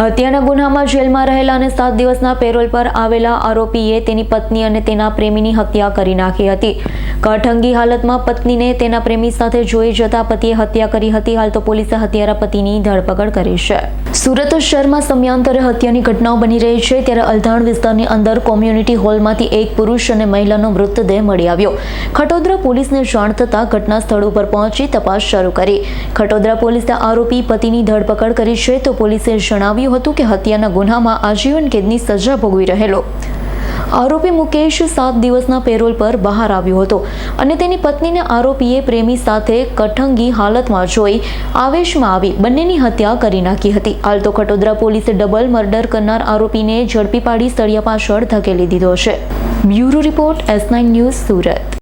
હત્યાના ગુનામાં જેલમાં રહેલા અને સાત દિવસના પેરોલ પર આવેલા આરોપીએ તેની પત્ની અને તેના પ્રેમીની હત્યા કરી નાખી હતી. કઠંગી હાલતમાં પત્નીને તેના પ્રેમી સાથે જોઈ જતા પતિએ હત્યા કરી હતી. હાલ તો પોલીસે હત્યારા પતિની ધરપકડ કરી છે. સુરત શહેરમાં સમયાંતરે હત્યાની ઘટનાઓ બની રહી છે. ત્યારે અલધાણ વિસ્તારની અંદર કોમ્યુનિટી હોલમાંથી એક પુરુષ અને મહિલાનો મૃતદેહ મળી આવ્યો. ખટોદરા પોલીસને જાણ થતાં ઘટના સ્થળ ઉપર પહોંચી તપાસ શરૂ કરી. ખટોદરા પોલીસે આરોપી પતિની ધરપકડ કરી છે તો પોલીસે જણાવ્યું હતું કે હત્યાના ગુનામાં આજીવન કેદની સજા ભોગવી રહેલો. આરોપી મુકેશ સાત દિવસના પેરોલ પર બહાર આવ્યો હતો અને તેની પત્નીને આરોપીએ પ્રેમી સાથે કઠંગી હાલતમાં જોઈ આવેશમાં આવી બંનેની હત્યા કરી નાખી હતી. હાલ તો ખટોદરા પોલીસે ડબલ મર્ડર કરનાર આરોપીને ઝડપી પાડી સળિયા પાછળ ધકેલી દીધો છે. Bureau report S nine news Surat.